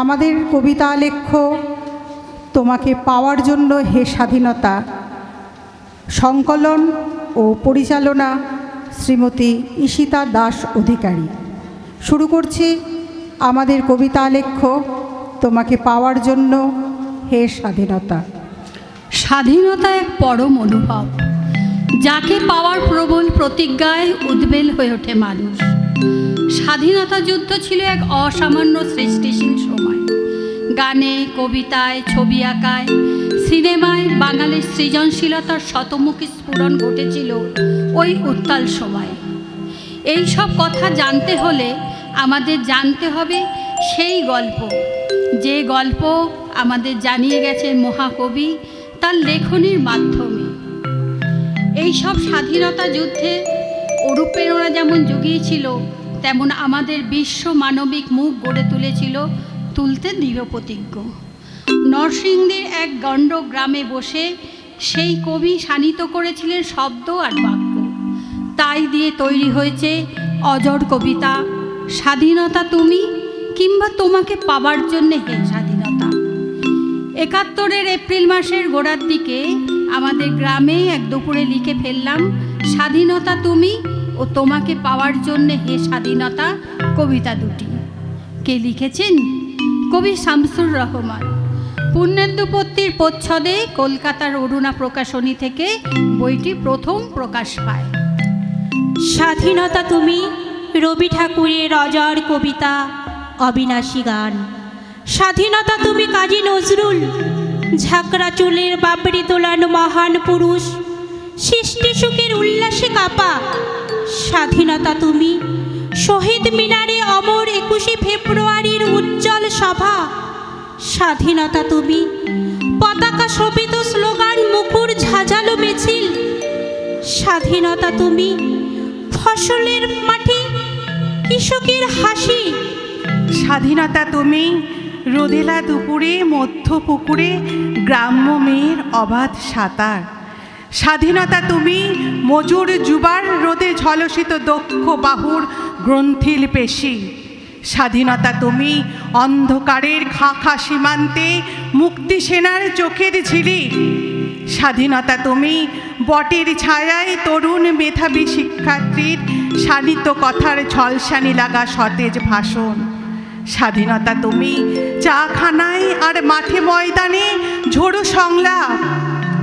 আমাদের কবিতা লেখ্য, তোমাকে পাওয়ার জন্য হে স্বাধীনতা। সংকলন ও পরিচালনা শ্রীমতী ঈশিতা দাস অধিকারী। শুরু করছি আমাদের কবিতা লেখ্য, তোমাকে পাওয়ার জন্য হে স্বাধীনতা। স্বাধীনতা এক পরম অনুভব, যাকে পাওয়ার প্রবল প্রতিজ্ঞায় উদ্বেল হয়ে ওঠে মানুষ। স্বাধীনতা যুদ্ধ ছিল এক অসামান্য সৃষ্টিশীল সময়। গানে, কবিতায়, ছবি আঁকায়, সিনেমায় বাঙালির সৃজনশীলতার শতমুখী স্ফুরণ ঘটেছিল ওই উত্তাল সময়ে। এই সব কথা জানতে হলে আমাদের জানতে হবে সেই গল্প। যে গল্প আমাদের জানিয়ে গেছেন মহাকবি তার লেখনীর মাধ্যমে। এই সব স্বাধীনতা যুদ্ধে অনুপ্রেরণা যেমন জুগিয়েছিল, তেমন আমাদের বিশ্ব মানবিক মুখ গড়ে তুলেছিল তুলতে দৃঢ়প্রতিজ্ঞ নরসিংদীর এক গণ্ড গ্রামে বসে সেই কবি শানিত করেছিলেন শব্দ আর বাক্য। তাই দিয়ে তৈরি হয়েছে অজর কবিতা, স্বাধীনতা তুমি কিংবা তোমাকে পাবার জন্যে হে স্বাধীনতা। একাত্তরের এপ্রিল মাসের গোড়ার দিকে আমাদের গ্রামে এক দুপুরে লিখে ফেললাম স্বাধীনতা তুমি ও তোমাকে পাওয়ার জন্যে হে স্বাধীনতা, কবিতা দুটি। কে লিখেছেন? কবি শামসুর রহমান। পুণ্যেন্দুপত্তির প্রচ্ছদে কলকাতার অরুণা প্রকাশনী থেকে বইটি প্রথম প্রকাশ পায়। স্বাধীনতা তুমি, রবি ঠাকুরের অজর কবিতা, অবিনাশী গান। স্বাধীনতা তুমি, কাজী নজরুল, ঝাঁকড়া চুলের বাবরি তোলানো মহান পুরুষ সৃষ্টি সুখের উল্লাসে কাপা। স্বাধীনতা তুমি, শহীদ মিনারে অমর একুশে ফেব্রুয়ারির উজ্জ্বল সভা। স্বাধীনতা তুমি, পতাকা শোভিত স্লোগান মুখর ঝাঁঝালো মিছিল। স্বাধীনতা তুমি, ফসলের মাটি, কৃষকের হাসি। স্বাধীনতা তুমি, রোদেলা দুপুরে, মধ্য পুকুরে, গ্রাম্য মেয়ের অবাধ সাঁতার। স্বাধীনতা তুমি মজুর যুবার রোদে ঝলসিত দক্ষ বাহুর গ্রন্থিল পেশি। স্বাধীনতা তুমি, অন্ধকারের খাখা সীমান্তে মুক্তি সেনার চোখের ঝিলি। স্বাধীনতা তুমি, বটের ছায়ায় তরুণ মেধাবী শিক্ষার্থীর শানিত কথার ঝলসানি লাগা সতেজ ভাষণ। স্বাধীনতা তুমি, চাখানায় আর মাঠে ময়দানে ঝোড়ো সংলাপ।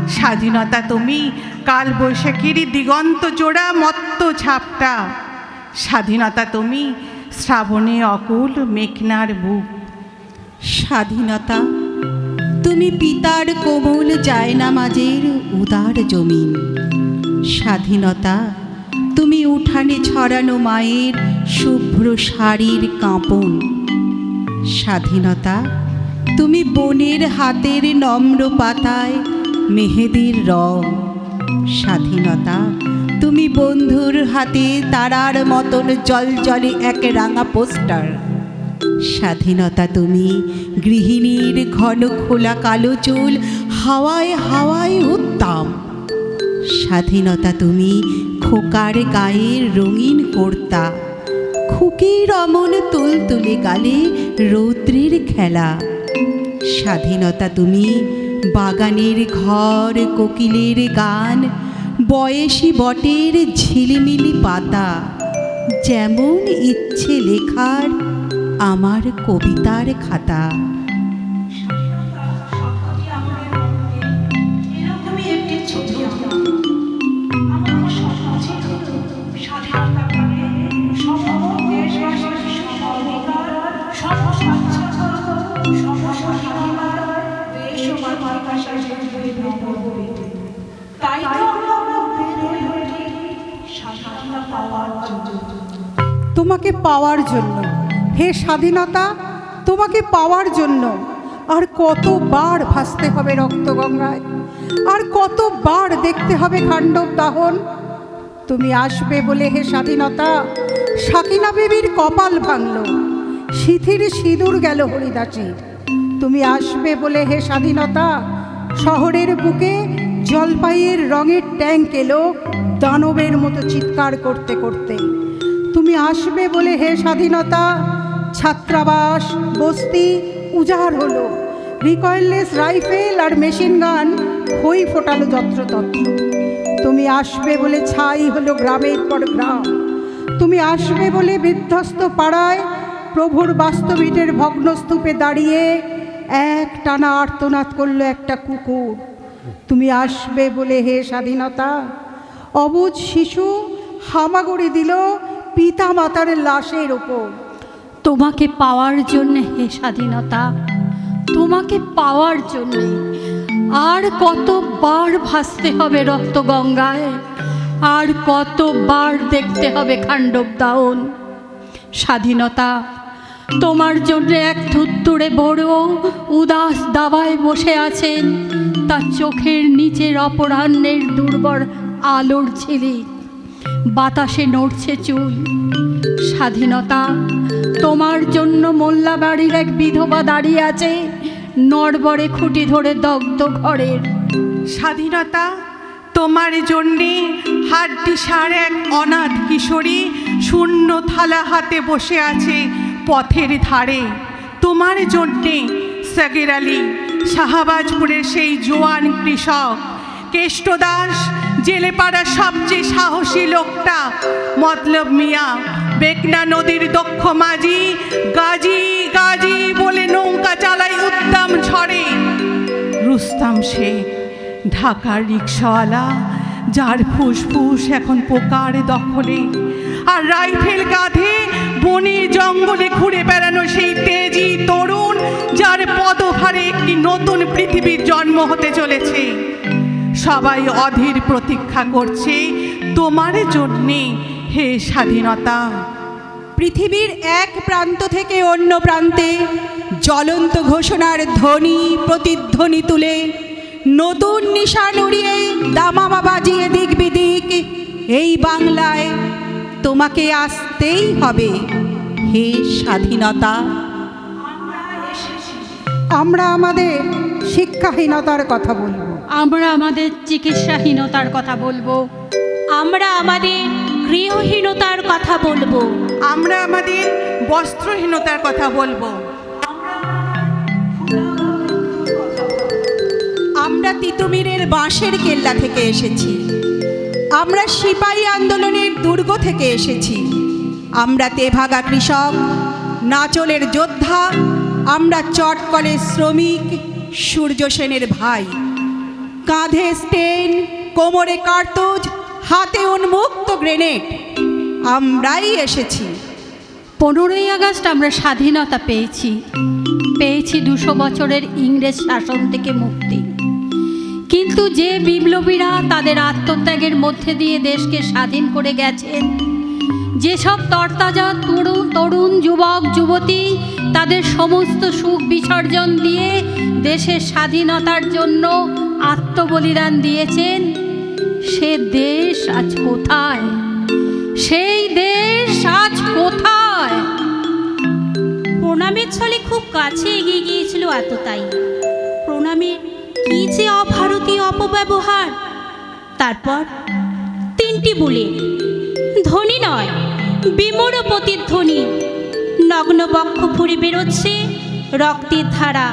স্বাধীনতা তুমি কাল বৈশাখীর দিগন্ত জোড়া মত্ত ঝাপটা স্বাধীনতা তুমি, শ্রাবণে অকুল মেঘনার বুক। স্বাধীনতা, তুমি পিতার কোমল জায়নামাজের উদার জমিন। স্বাধীনতা, তুমি উঠানে ছড়ানো মায়ের শুভ্র শাড়ির কাঁপন। স্বাধীনতা, তুমি বনের হাতের নম্র পাতায় মেহেদির রং। স্বাধীনতা, তুমি বন্ধুর হাতে তারার মতন জল জলে এক রাঙা পোস্টার। স্বাধীনতা তুমি, গৃহিণীর ঘন খোলা কালো চুল, হাওয়ায় হাওয়ায় উত্তম স্বাধীনতা তুমি, খোকার গায়ের রঙিন কর্তা। খুকির অমন তুলতুলে গালে রৌদ্রের খেলা। স্বাধীনতা তুমি বাগানের ঘর কোকিলের গান বয়সী বটের ঝিলিমিলি পাতা। যেমন ইচ্ছে লেখার আমার কবিতার খাতা। তোমাকে পাওয়ার জন্য। হে স্বাধীনতা, তোমাকে পাওয়ার জন্য। আর কতবার ভাসতে হবে রক্তগঙ্গায় আর কতবার দেখতে হবে খাণ্ডব দাহন? তুমি আসবে বলে হে স্বাধীনতা, সাকিনা বিবির কপাল ভাঙল। শিথির সিঁদুর গেল হরিদাসীর। তুমি আসবে বলে হে স্বাধীনতা, শহরের বুকে জলপাইয়ের রঙের ট্যাঙ্ক এলো দানবের মতো চিৎকার করতে করতে। তুমি আসবে বলে হে স্বাধীনতা, ছাত্রাবাস, বস্তি, উজাড় হলো। রিকয়েললেস রাইফেল আর মেশিন গান খই ফোটালো যত্রতত্র। তুমি আসবে বলে ছাই হলো গ্রামের পর গ্রাম। তুমি আসবে বলে বিধ্বস্ত পাড়ায় প্রভুর বাস্তবিটের ভগ্নস্তূপে দাঁড়িয়ে এক টানা আর্তনাদ করল একটা কুকুর। তুমি আসবে বলে হে স্বাধীনতা, অবুজ শিশু হামাগুড়ি দিল পিতা মাতার লাশের ওপর। তোমাকে পাওয়ার জন্য হে স্বাধীনতা, তোমাকে পাওয়ার জন্যে আর কতবার ভাসতে হবে রক্ত গঙ্গায়, আর কতবার দেখতে হবে খাণ্ডব দাওন স্বাধীনতা, তোমার জন্য এক থুত্তুড়ে বড় উদাস দাবায় বসে আছেন তার চোখের নিচের অপরাহ্নের দুর্বল আলোর ঝিলিক। বাতাসে নড়ছে চুল। স্বাধীনতা, তোমার জন্য মোল্লা বাড়ির এক বিধবা দাঁড়িয়ে আছে, নড়বড়ে খুঁটি ধরে দগ্ধ ঘরের। স্বাধীনতা, তোমার জন্যে হাড্ডি সার এক অনাথ কিশোরী শূন্য থালা হাতে বসে আছে পথের ধারে। তোমার জন্যে সাগের আলী, শাহবাজপুরের সেই জোয়ান কৃষক কেষ্টদাস জেলেপাড়ার সবচেয়ে সাহসী লোকটা। মতলব মিয়া, বেকনা নদীর দক্ষ মাঝি, গাজী গাজী বলে নৌকা চালাই উদ্দাম ঝড়ে। রুস্তাম সে ঢাকার রিক্সাওয়ালা, যার ফুসফুস এখন পোকার দখলে। আর রাইফেল কাঁধে বনে জঙ্গলে ঘুরে বেড়ানো সেই তেজি তরুণ, যার পদভারে একটি নতুন পৃথিবীর জন্ম হতে চলেছে। সবাই অধীর প্রতীক্ষা করছে তোমার জন্যে হে স্বাধীনতা। পৃথিবীর এক প্রান্ত থেকে অন্য প্রান্তে জ্বলন্ত ঘোষণার ধ্বনি প্রতিধ্বনি তুলে নতুন নিশান উড়িয়ে দামামা বাজিয়ে দিক বিদিক এই বাংলায় তোমাকে আসতেই হবে, হে স্বাধীনতা। আমরা আমাদের শিক্ষাহীনতার কথা বলব। আমরা আমাদের চিকিৎসাহীনতার কথা বলব। আমরা আমাদের গৃহহীনতার কথা বলব। আমরা আমাদের বস্ত্রহীনতার কথা বলব। আমরা তিতুমিরের বাঁশের কেল্লা থেকে এসেছি। আমরা সিপাহী আন্দোলনের দুর্গ থেকে এসেছি। আমরা তেভাগা কৃষক নাচলের যোদ্ধা আমরা চটকলের শ্রমিক সূর্য সেনের ভাই। কাঁধে স্টেন, কোমরে কার্তুজ, হাতে উন্মুক্ত গ্রেনেড। আমরাই এসেছি। পনেরোই আগস্ট আমরা স্বাধীনতা পেয়েছি। পেয়েছি দুশো বছরের ইংরেজ শাসন থেকে মুক্তি। কিন্তু যে বিপ্লবীরা তাদের আত্মত্যাগের মধ্যে দিয়ে দেশকে স্বাধীন করে গেছেন, যেসব তরতাজা তরুণ তরুণ যুবক, যুবতী তাদের সমস্ত সুখ বিসর্জন দিয়ে দেশের স্বাধীনতার জন্য আত্মবলিদান দিয়েছেন। সে দেশ আজ কোথায়? সেই দেশ আজ কোথায়? প্রণামের ছলে খুব কাছে এগিয়ে গিয়েছিল এতটাই প্রণামের কি যে অভারতীয় অপব্যবহার। তারপর তিনটি বুলে ধ্বনি নয়, বিমূঢ় প্রতিধ্বনি নগ্ন বক্ষ ফুরে বেরোচ্ছে রক্তের ধারা।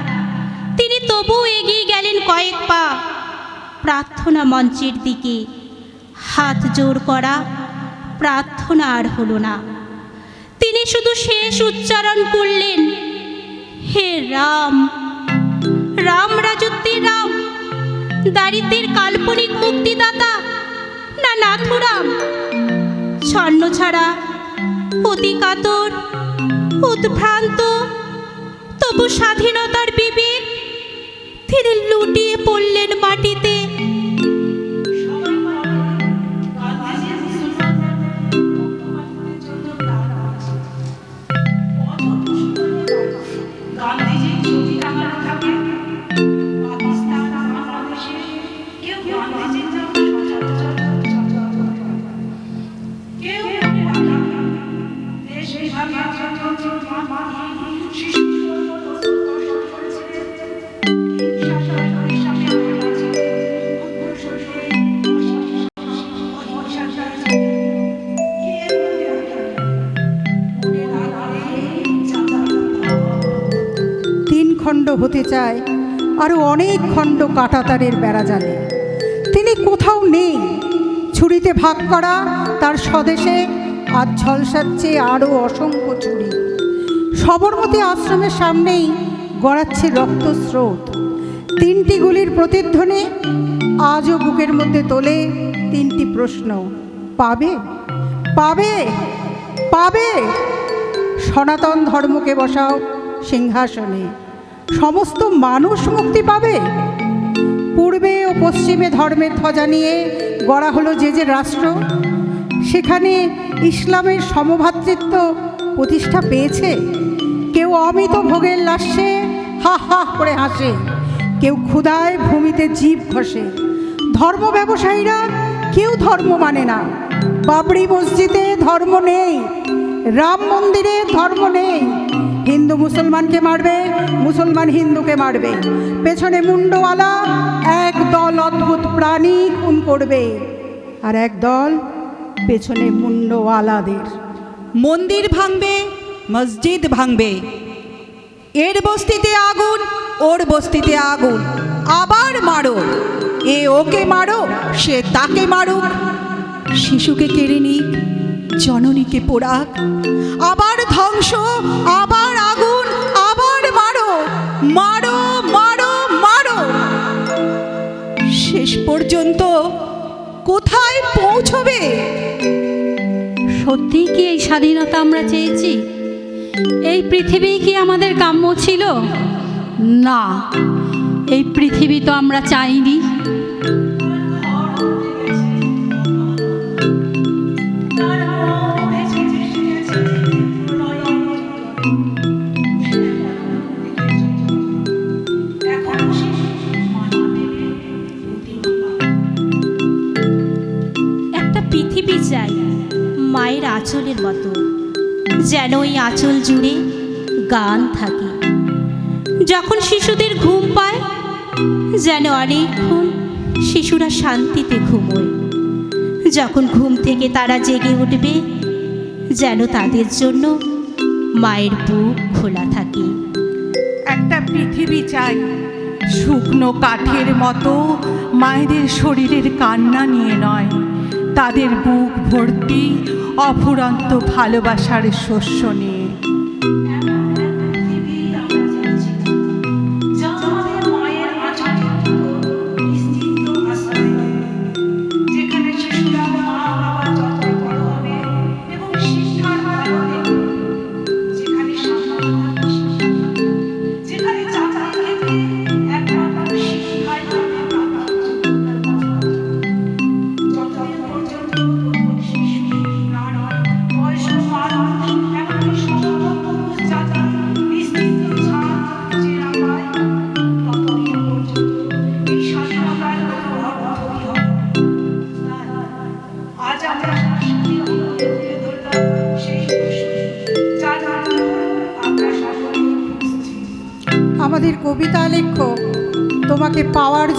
তিনি তবু এগিয়ে গেলেন কয়েক পা। প্রার্থনা মঞ্চের দিকে হাত জোর করা প্রার্থনা আর হলো না। তিনি শুধু শেষ উচ্চারণ করলেন, হে রাম রাম রাজত্বের রাম দারিদ্রের কাল্পনিক মুক্তিদাতা, না নাথুরাম। ছন্ন ছাড়া অতি কাতর উদ্ভ্রান্ত তবু স্বাধীনতার বিবেক তিনি লুটিয়ে পড়লেন মাটিতে। আরও অনেক খণ্ড কাটাতারের বেড়া জালে। তিনি কোথাও নেই। ছুরিতে ভাগ করা, তার স্বদেশে আজ ঝলসাচ্ছে আরও অসংখ্য ছুরি। সবরমতী আশ্রমের সামনেই গড়াচ্ছে রক্তস্রোত। তিনটি গুলির প্রতিধ্বনি আজও বুকের মধ্যে তোলে তিনটি প্রশ্ন। পাবে? পাবে? পাবে? সনাতন ধর্মকে বসাও সিংহাসনে। সমস্ত মানুষ মুক্তি পাবে। পূর্বে ও পশ্চিমে ধর্মের ধ্বজা নিয়ে গড়া হলো যে যে রাষ্ট্র, সেখানে ইসলামের সমভাতৃত্ব প্রতিষ্ঠা পেয়েছে। কেউ অমিত ভোগের লাশে হা হা করে হাসে, কেউ ক্ষুধায় ভূমিতে জীব ঘষে। ধর্ম ব্যবসায়ীরা কেউ ধর্ম মানে না। বাবরি মসজিদে ধর্ম নেই, রাম মন্দিরে ধর্ম নেই হিন্দু মুসলমানকে মারবে, মুসলমান হিন্দুকে মারবে। পেছনে মুন্ডওয়ালা এক দল অদ্ভুত প্রাণী খুন করবে। আর এক দল পেছনে মুন্ডওয়ালাদের। মন্দির ভাঙবে, মসজিদ ভাঙবে। এর বস্তিতে আগুন, ওর বস্তিতে আগুন। আবার মারো, এ ওকে মারো, সে তাকে মারুক। শিশুকে কেড়ে নিক, জননীকে পোড়াক। আবার ধ্বংস, আবার পৌঁছবে সত্যিই কি এই স্বাধীনতা আমরা চেয়েছি? এই পৃথিবী কি আমাদের কাম্য ছিল? না, এই পৃথিবী তো আমরা চাইনি। আঁচলের মতো, যেন ওই আঁচল জুড়ে গান থাকে। যখন শিশুদের ঘুম পায়, যেন অনেকক্ষণ শিশুরা শান্তিতে ঘুমোয়। যখন ঘুম থেকে তারা জেগে উঠবে, যেন তাদের জন্য মায়ের বুক খোলা থাকে। একটা পৃথিবী চাই, শুকনো কাঠের মতো, মায়েদের শরীরের কান্না নিয়ে নয়। তাদের বুক ভর্তি অফুরন্ত ভালোবাসার শস্য নিয়ে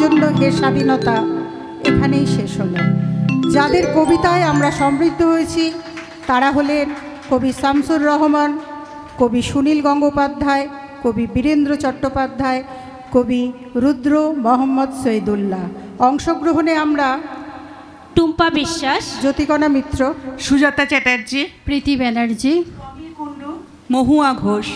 জন্য হে স্বাধীনতা এখানেই শেষ হলো। যাদের কবিতায় আমরা সমৃদ্ধ হয়েছি তারা হলেন কবি শামসুর রহমান কবি সুনীল গঙ্গোপাধ্যায় কবি বীরেন্দ্র চট্টোপাধ্যায় কবি রুদ্র মোহাম্মদ সৈদুল্লাহ। অংশগ্রহণে আমরা টুম্পা বিশ্বাস জ্যোতিকণা মিত্র সুজাতা চ্যাটার্জি প্রীতি ব্যানার্জি মহুয়া ঘোষ।